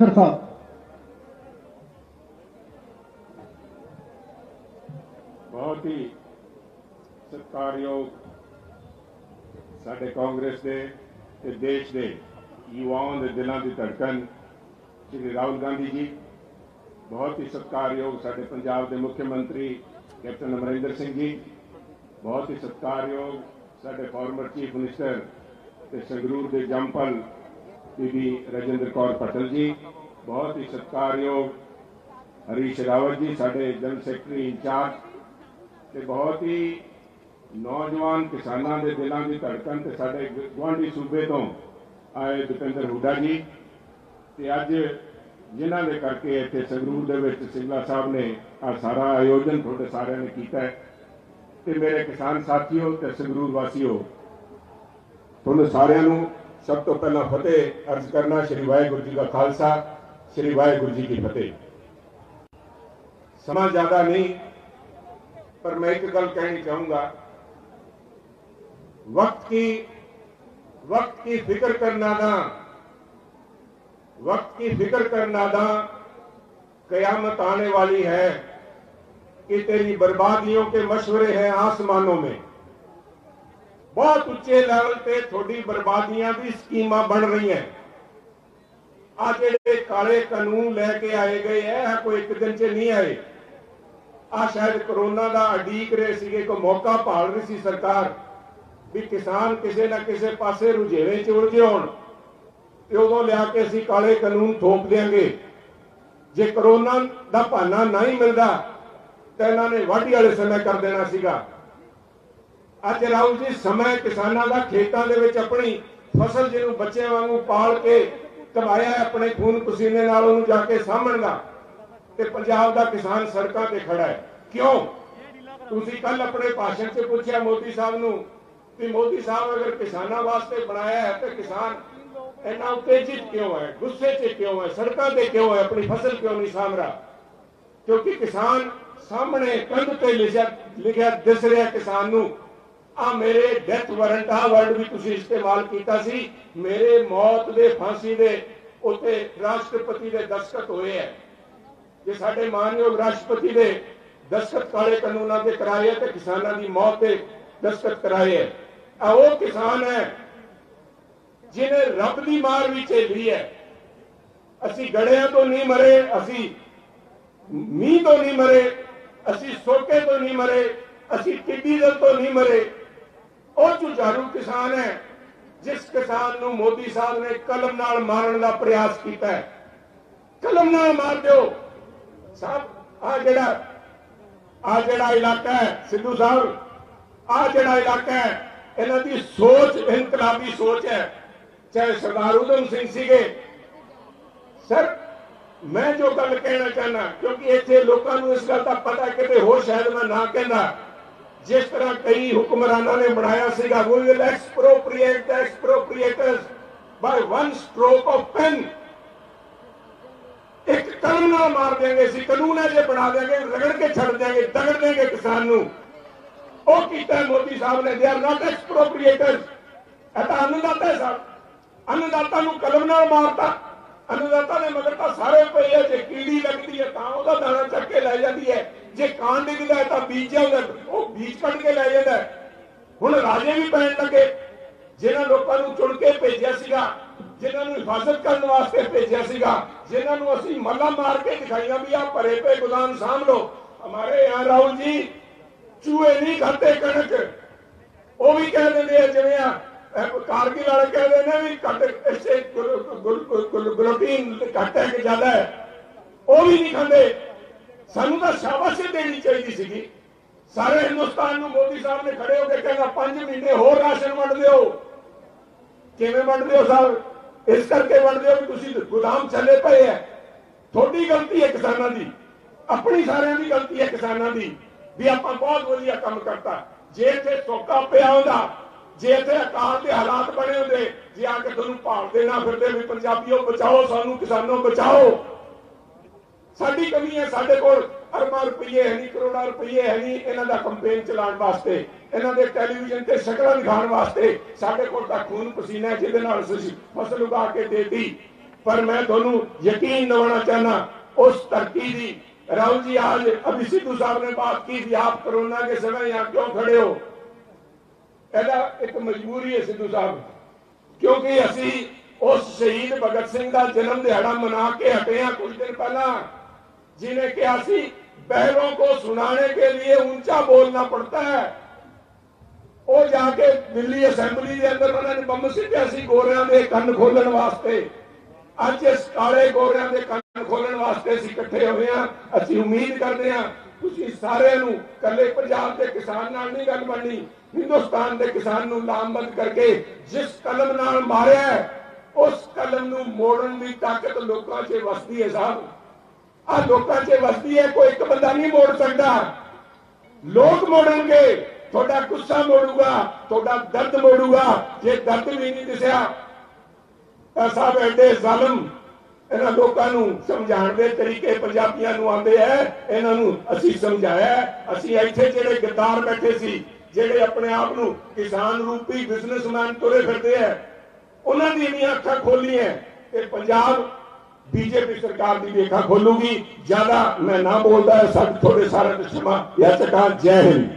ਖਰ ਬਹੁਤ ਹੀ ਸਤਿਕਾਰਯੋਗ ਸਾਡੇ ਕਾਂਗਰਸ ਦੇ ਤੇ ਦੇਸ਼ ਦੇ ਯੁਵਾਵਾਂ ਦੇ ਦਿਲਾਂ ਦੀ ਧੜਕਨ ਸ਼੍ਰੀ ਰਾਹੁਲ ਗਾਂਧੀ ਜੀ, ਬਹੁਤ ਹੀ ਸਤਿਕਾਰਯੋਗ ਸਾਡੇ ਪੰਜਾਬ ਦੇ ਮੁੱਖ ਮੰਤਰੀ ਕੈਪਟਨ ਅਮਰਿੰਦਰ ਸਿੰਘ ਜੀ, ਬਹੁਤ ਹੀ ਸਤਿਕਾਰਯੋਗ ਸਾਡੇ ਫਾਰਮਰ ਚੀਫ ਮਿਨਿਸਟਰ ਤੇ ਸੰਗਰੂਰ ਦੇ ਜੰਪਲ ਬੀਬੀ ਰਜਿੰਦਰ ਕੌਰ ਪਟਲ ਜੀ। ਬਹੁਤ ਹੀ ਸਤਿਕਾਰਯੋਗ ਹਰੀਸ਼ ਰਾਵਤ ਜੀ, ਸਾਡੇ ਜਨਰਲ ਸੈਕਟਰੀ ਇੰਚਾਰਜ ਤੇ ਬਹੁਤ ਹੀ ਨੌਜਵਾਨ ਕਿਸਾਨਾਂ ਦੇ ਦਿਲਾਂ ਦੀ ਧੜਕਨ ਤੇ ਸਾਡੇ ਗੁਆਂਢੀ ਸੂਬੇ ਤੋਂ ਆਏ ਦਪਿੰਦਰ ਹੁੱਡਾ ਜੀ। ਤੇ ਅੱਜ ਜਿਨ੍ਹਾਂ ਦੇ ਕਰਕੇ ਇੱਥੇ ਸੰਗਰੂਰ ਦੇ ਵਿੱਚ ਸਿੰਗਲਾ ਸਾਹਿਬ ਨੇ ਆ ਸਾਰਾ ਆਯੋਜਨ ਤੁਹਾਡੇ ਸਾਰਿਆਂ ਨੇ ਕੀਤਾ ਹੈ। ਤੇ ਮੇਰੇ ਕਿਸਾਨ ਸਾਥੀਓ ਤੇ ਸੰਗਰੂਰ ਵਾਸੀਓ, ਤੁਹਾਨੂੰ ਸਾਰਿਆਂ ਨੂੰ ਸਭ ਤੋਂ ਪਹਿਲਾਂ ਫਤਿਹ ਅਰਜ਼ ਕਰਨਾ ਸ਼੍ਰੀ ਵਾਹਿਗੁਰੂ ਜੀ ਦਾ ਖਾਲਸਾ ਸ਼੍ਰੀ ਵਾਹਿਗੁਰੂ ਜੀ ਕੀ ਫਤਿਹ ਸਮਾਂ ਜ਼ਿਆਦਾ ਨਹੀਂ पर मैं एक गल कहनी चाहूंगा वक्त की वक्त की फिक्र करना ना वक्त की फिक्र करना ना कयामत आने वाली है कि तेरी बर्बादियों के मशवरे हैं आसमानों में ਬਹੁਤ ਉੱਚੇ ਲੈਵਲ ਤੇ ਤੁਹਾਡੀ ਬਰਬਾਦੀਆਂ ਦੀ ਸਕੀਮਾਂ ਬਣ ਰਹੀਆਂ ਆ ਜਿਹੜੇ ਕਾਲੇ ਕਾਨੂੰਨ ਲੈ ਕੇ ਆਏ ਗਏ ਐ ਕੋਈ ਇੱਕ ਦਿਨ 'ਚ ਨਹੀਂ ਆਏ। ਆ ਸ਼ਾਇਦ ਕਰੋਨਾ ਦਾ ਅਡੀਕ ਰਹੇ ਸੀਗੇ ਕੋ ਮੌਕਾ ਭਾਲ ਰਹੀ ਸੀ ਸਰਕਾਰ ਵੀ ਕਿਸਾਨ ਕਿਸੇ ਨਾ ਕਿਸੇ ਪਾਸੇ ਰੁਝੇਵੇਂ 'ਚ ਉਲਝੇ ਹੋਣ। ਤੇ ਉਦੋਂ ਲਿਆ ਕੇ ਅਸੀਂ ਕਾਲੇ ਕਾਨੂੰਨ ਥੋਪ ਦੇਾਂਗੇ ਜੇ ਕਰੋਨਾ ਦਾ ਬਹਾਨਾ ਨਹੀਂ ਮਿਲਦਾ, ਤਾਂ ਇਹਨਾਂ ਨੇ ਵਾਢੀ ਵਾਲੇ ਸਮੇਂ ਕਰ ਦੇਣਾ ਸੀਗਾ। ਅੱਜ ਰਾਹੁਲ ਜੀ, ਸਮਾਂ ਕਿਸਾਨਾਂ ਦਾ, ਖੇਤਾਂ ਦੇ ਵਿੱਚ ਆਪਣੀ ਫਸਲ ਜਿਹਨੂੰ ਬੱਚਿਆਂ ਵਾਂਗੂ ਪਾਲ ਕੇ ਕਮਾਇਆ ਆਪਣੇ ਖੂਨ ਪਸੀਨੇ ਨਾਲ ਉਹਨੂੰ ਜਾ ਕੇ ਸਾਂਭਣਗਾ ਤੇ ਪੰਜਾਬ ਦਾ ਕਿਸਾਨ ਸੜਕਾਂ ਤੇ ਖੜਾ ਹੈ। ਕਿਉਂ? ਤੁਸੀਂ ਕੱਲ ਆਪਣੇ ਭਾਸ਼ਣ 'ਚ ਪੁੱਛਿਆ ਮੋਦੀ ਸਾਹਿਬ ਨੂੰ ਕਿ ਮੋਦੀ ਸਾਹਿਬ ਅਗਰ ਕਿਸਾਨਾਂ ਵਾਸਤੇ ਬਣਾਇਆ ਹੈ ਤੇ ਕਿਸਾਨ ਇੰਨਾ ਉਤੇਜਿਤ ਕਿਉਂ ਹੈ? ਗੁੱਸੇ 'ਚ ਕਿਉਂ ਹੈ? ਸੜਕਾਂ ਤੇ ਕਿਉਂ ਹੈ? ਆਪਣੀ ਫਸਲ ਕਿਉਂ ਨਹੀਂ ਸਾਂਭ ਰਿਹਾ? ਕਿਉਂਕਿ ਕਿਸਾਨ ਸਾਹਮਣੇ ਕੰਧ ਤੇ ਲਿਖਿਆ ਦਿਸ ਰਿਹਾ ਕਿਸਾਨ ਨੂੰ ਆ ਮੇਰੇ ਡੈਥ ਵਾਰੰਟ ਆ ਵਰਡ ਵੀ ਤੁਸੀਂ ਇਸਤੇਮਾਲ ਕੀਤਾ ਸੀ। ਮੇਰੇ ਮੌਤ ਦੇ ਫਾਂਸੀ ਦੇ ਉੱਤੇ ਰਾਸ਼ਟਰਪਤੀ ਦੇ ਦਸਖਤ ਹੋਏ ਹੈ ਜੇ ਸਾਡੇ ਮਾਨਯੋਗ ਰਾਸ਼ਟਰਪਤੀ ਦੇ ਦਸਤਖਤ ਕਾਲੇ ਕਾਨੂੰਨਾਂ ਤੇ ਕਰਾਏ ਤੇ ਕਿਸਾਨਾਂ ਦੀ ਮੌਤ ਤੇ ਦਸਤਖਤ ਕਰਾਏ ਹੈ ਆ ਉਹ ਕਿਸਾਨ ਹੈ ਜਿਹਨੇ ਰੱਬ ਦੀ ਮਾਰ ਵੀ ਝੇਲੀ ਹੈ ਅਸੀਂ ਗੜਿਆਂ ਤੋਂ ਨਹੀਂ ਮਰੇ, ਅਸੀਂ ਮੀਂਹ ਤੋਂ ਨਹੀਂ ਮਰੇ, ਅਸੀਂ ਸੋਕੇ ਤੋਂ ਨਹੀਂ ਮਰੇ, ਅਸੀਂ ਟਿੱਡੀ ਦਲ ਤੋਂ ਨਹੀਂ ਮਰੇ। ਉਹ ਜੁਝਾਰੂ ਕਿਸਾਨ ਹੈ, ਜਿਸ ਕਿਸਾਨ ਨੂੰ ਮੋਦੀ ਸਾਹਿਬ ਨੇ ਕਲਮ ਨਾਲ ਮਾਰਨ ਦਾ ਪ੍ਰਯਾਸ ਕੀਤਾ ਹੈ, ਕਲਮ ਨਾਲ ਮਾਰ ਦਿਓ। ਸਾਹਿਬ ਆ ਜਿਹੜਾ ਆ ਜਿਹੜਾ ਇਲਾਕਾ ਹੈ, ਸਿੱਧੂ ਸਾਹਿਬ ਆ ਜਿਹੜਾ ਇਲਾਕਾ ਹੈ, ਇਹਨਾਂ ਦੀ ਸੋਚ, ਇਨਕਲਾਬੀ ਸੋਚ ਹੈ। ਚਾਹੇ ਸਰਦਾਰ ਉਦਮ ਸਿੰਘ ਸੀਗੇ। ਸਰ, ਮੈਂ ਜੋ ਗੱਲ ਕਹਿਣਾ ਚਾਹਨਾ ਕਿਉਂਕਿ ਇੱਥੇ ਲੋਕਾਂ ਨੂੰ ਇਸ ਗੱਲ ਦਾ ਪਤਾ ਕਿਤੇ ਹੋਰ ਸ਼ਾਇਦ ਮੈਂ ਨਾ ਕਹਿੰਦਾ। ਜਿਸ ਤਰ੍ਹਾਂ ਕਈ ਹੁਕਮਰਾਨਾਂ ਨੇ ਬਣਾਇਆ ਸੀਗਾ we will expropriate the expropriators by one stroke of pen ਇੱਕ ਕਲਮ ਨਾਲ ਮਾਰ ਦੇਂਗੇ ਅਸੀਂ, ਕਾਨੂੰਨ ਹੈ ਜੇ ਬਣਾ ਦੇਂਗੇ ਰਗੜ ਕੇ ਛੱਡ ਦੇਂਗੇ ਦਗੜ ਦੇਂਗੇ ਕਿਸਾਨ ਨੂੰ। ਉਹ ਕੀਤਾ ਮੋਦੀ ਸਾਹਿਬ ਨੇ ਦੇ ਆਰ ਨਾਟ ਐਕਸਪ੍ਰੋਪਰੀਏਟਰਸ ਇਹ ਤਾਂ ਅੰਨਦਾਤਾ ਸਾਹਿਬ ਅੰਨਦਾਤਾ ਨੂੰ ਕਲਮ ਨਾਲ ਮਾਰਤਾ। ਅੰਨਦਾਤਾ ਨੇ ਮਗਰ ਤਾਂ ਸਾਰੇ ਪਈ ਹੈ ਜੇ ਕੀੜੀ ਲੱਗਦੀ ਹੈ ਤਾਂ ਉਹਦਾ ਦਾਣਾ ਚੱਕ ਕੇ ਲੈ ਜਾਂਦੀ ਹੈ। ਜੇ ਕਾਂ ਡਿੱਗਦਾ ਹੈ ਤਾਂ ਬੀਜ ਜਾਂਦਾ ਉਹ ਬੀਜ ਕੱਢ ਕੇ ਲੈ ਜਾਂਦਾ ਹੁਣ ਰਾਜੇ ਵੀ ਪੈਣ ਲੱਗੇ। ਜਿਨ੍ਹਾਂ ਲੋਕਾਂ ਨੂੰ ਚੁਣ ਕੇ ਭੇਜਿਆ ਸੀਗਾ, ਜਿਨ੍ਹਾਂ ਨੂੰ ਹਿਫਾਜ਼ਤ ਕਰਨ ਵਾਸਤੇ ਭੇਜਿਆ ਸੀਗਾ, ਜਿਨ੍ਹਾਂ ਨੂੰ ਅਸੀਂ ਮੱਲਾ ਮਾਰ ਕੇ ਦਿਖਾਈਆਂ ਵੀ ਆ ਭਰੇ ਪੇ ਗੁਦਾਮ ਸਾਂਭ ਲੋ ਹਮਾਰੇ ਯਹਾਂ ਰਾਹੁਲ ਜੀ, ਚੂਹੇ ਨਹੀਂ ਖਾਤੇ ਕਣਕ। ਉਹ ਵੀ ਕਹਿ ਦਿੰਦੇ ਆ, ਜਿਵੇਂ ਆ ਕਾਰਗਿਲ ਵਾਲੇ ਕਹਿੰਦੇ ਨੇ ਵੀ ਘੱਟ ਇਸੇ ਗਲੂਟੀਨ ਘੱਟ ਹੈ ਕਿ ਜ਼ਿਆਦਾ ਹੈ। ਉਹ ਵੀ ਨਹੀਂ ਖਾਂਦੇ। ਸਾਨੂੰ ਤਾਂ ਸ਼ਾਬਾਸ਼ੀ ਦੇਣੀ ਚਾਹੀਦੀ ਸੀਗੀ। ਸਾਰੇ ਹਿੰਦੁਸਤਾਨ ਨੂੰ ਮੋਦੀ ਸਾਹਿਬ ਨੇ ਖੜੇ ਹੋ ਕੇ ਕਹਿੰਦਾ 5 ਮਹੀਨੇ ਹੋਰ ਰਾਸ਼ਨ ਵੰਡ ਦਿਓ ਕਿਵੇਂ ਵੰਡ ਦਿਓ ਸਾਹਿਬ ਇਸ ਕਰਕੇ ਵੰਡ ਦਿਓ ਵੀ ਤੁਸੀਂ ਗੋਦਾਮ ਚੱਲੇ ਪਏ ਐ। ਤੁਹਾਡੀ ਗਲਤੀ ਹੈ ਕਿਸਾਨਾਂ ਦੀ। ਆਪਣੀ ਸਾਰਿਆਂ ਦੀ ਗਲਤੀ ਹੈ ਕਿਸਾਨਾਂ ਦੀ। ਵੀ ਆਪਾਂ ਬਹੁਤ ਵਧੀਆ ਕੰਮ ਕਰਤਾ। ਜੇ ਇੱਥੇ ਸੋਕਾ ਪਿਆ ਹੁੰਦਾ, ਜੇ ਇੱਥੇ ਅਕਾਲ ਦੇ ਹਾਲਾਤ ਬਣੇ ਹੁੰਦੇ, ਜੇ ਆ ਕੇ ਤੁਹਾਨੂੰ ਭਾਲਦੇ ਦੇਣਾ ਫਿਰਦੇ ਵੀ ਪੰਜਾਬੀਓ ਬਚਾਓ, ਸਾਨੂੰ ਕਿਸਾਨੋਂ ਬਚਾਓ। ਸਾਡੀ ਕਮੀ ਹੈ ਸਾਡੇ ਕੋਲ ਅਰਬਾਂ ਰੁਪਏ ਹੈ ਨਹੀਂ ਕਰੋੜਾਂ ਰੁਪਏ ਹੈ ਨਹੀਂ ਇਹਨਾਂ ਦਾ ਕੰਪੇਨ ਚਲਾਉਣ ਵਾਸਤੇ ਇਹਨਾਂ ਦੇ ਟੈਲੀਵਿਜ਼ਨ ਤੇ ਸ਼ਕਲਾਂ ਦਿਖਾਉਣ ਵਾਸਤੇ ਸਾਡੇ ਕੋਲ ਤਾਂ ਖੂਨ ਪਸੀਨਾ ਹੈ ਜਿਹਦੇ ਨਾਲ ਅਸੀਂ ਫਸਲ ਉਗਾ ਕੇ ਦੇਤੀ ਪਰ ਮੈਂ ਤੁਹਾਨੂੰ ਯਕੀਨ ਦਿਵਾਉਣਾ ਚਾਹਨਾ उस धरती दी राहुल जी आज अभी सिद्धू साहब ने बात की थी आप कोरोना के समय यहाँ क्यों खड़े हो ਇਹਦਾ ਇੱਕ ਮਜਬੂਰੀ ਹੈ ਸਿੱਧੂ ਸਾਹਿਬ ਕਿਉਂਕਿ ਅਸੀਂ ਉਸ ਸ਼ਹੀਦ ਭਗਤ ਸਿੰਘ ਦਾ ਜਨਮ ਦਿਹਾੜਾ ਮਨਾ ਕੇ ਹਟੇ ਹਾਂ ਕੁਝ ਦਿਨ ਪਹਿਲਾਂ ਜਿਨੇ ਕਿਹਾ ਸੀ ਬਹਿਰੋं को सुनाने के लिए ऊंचा बोलना पड़ता है ਉਹ ਜਾ ਕੇ ਦਿੱਲੀ ਅਸੈਂਬਲੀ ਦੇ ਅੰਦਰ ਉਹਨਾਂ ਨੇ ਬੰਬ ਸਿੱਟਿਆ ਸੀ ਗੋਰਿਆਂ ਦੇ ਕੰਨ ਖੋਲਣ ਵਾਸਤੇ ਅੱਜ ਇਸ ਕਾਲੇ ਗੋਰਿਆਂ ਦੇ ਕੰਨ ਖੋਲਣ ਵਾਸਤੇ ਅਸੀਂ ਇਕੱਠੇ ਹੋਏ ਹਾਂ ਅਸੀਂ ਉਮੀਦ ਕਰਦੇ ਹਾਂ ਤੁਸੀਂ ਸਾਰਿਆਂ ਨੂੰ ਕੱਲੇ ਪੰਜਾਬ ਦੇ ਕਿਸਾਨ ਨਾਲ ਨਹੀਂ ਗੱਲ ਬਣਨੀ ਹਿੰਦੁਸਤਾਨ ਦੇ ਕਿਸਾਨ ਨੂੰ ਲਾਮਬੰਦ ਕਰਕੇ ਜਿਸ ਕਲਮ ਨਾਲ ਮਾਰਿਆ ਹੈ, ਉਸ ਕਲਮ ਨੂੰ ਮੋੜਨ ਦੀ ਤਾਕਤ ਲੋਕਾਂ 'ਚ ਵਸਦੀ ਹੈ ਸਾਹਿਬ ਆ ਲੋਕਾਂ 'ਚ ਵਸਦੀ ਹੈ, ਕੋਈ ਇੱਕ ਬੰਦਾ ਨਹੀਂ ਮੋੜ ਸਕਦਾ। ਲੋਕ ਮੋੜਨਗੇ, ਤੁਹਾਡਾ ਗੁੱਸਾ ਮੋੜੂਗਾ, ਤੁਹਾਡਾ ਦਰਦ ਮੋੜੂਗਾ। ਜੇ ਦਰਦ ਵੀ ਨਹੀਂ ਦਿਸਿਆ, ਤਾਂ ਸਾਹਿਬ ਐਡੇ ਜ਼ਾਲਮ ਇਹਨਾਂ ਲੋਕਾਂ ਨੂੰ ਸਮਝਾਉਣ ਦੇ ਤਰੀਕੇ ਪੰਜਾਬੀਆਂ ਨੂੰ ਆਉਂਦੇ ਐ ਇਹਨਾਂ ਨੂੰ ਅਸੀਂ ਸਮਝਾਇਆ। ਅਸੀਂ ਇੱਥੇ ਜਿਹੜੇ ਗੱਦਾਰ ਬੈਠੇ ਸੀ, ਜਿਹੜੇ ਆਪਣੇ ਆਪ ਨੂੰ ਕਿਸਾਨ ਰੂਪੀ ਬਿਜ਼ਨਸਮੈਨ ਤੁਰੇ ਫਿਰਦੇ ਐ ਉਹਨਾਂ ਦੀ ਇੰਨੀਆਂ ਅੱਖਾਂ ਖੋਲੀਆਂ। ਤੇ ਪੰਜਾਬ ਬੀਜੇਪੀ ਸਰਕਾਰ ਦੀ ਵੇਖਾ ਖੋਲੂਗੀ। ਜ਼ਿਆਦਾ ਮੈਂ ਨਾ ਬੋਲਦਾ, ਸਾਡੇ ਥੋੜੇ ਸਾਰਾ ਨਿਸ਼ਮਾ ਯਾ ਚਕਾਂ ਜੈ ਹਿੰਦ।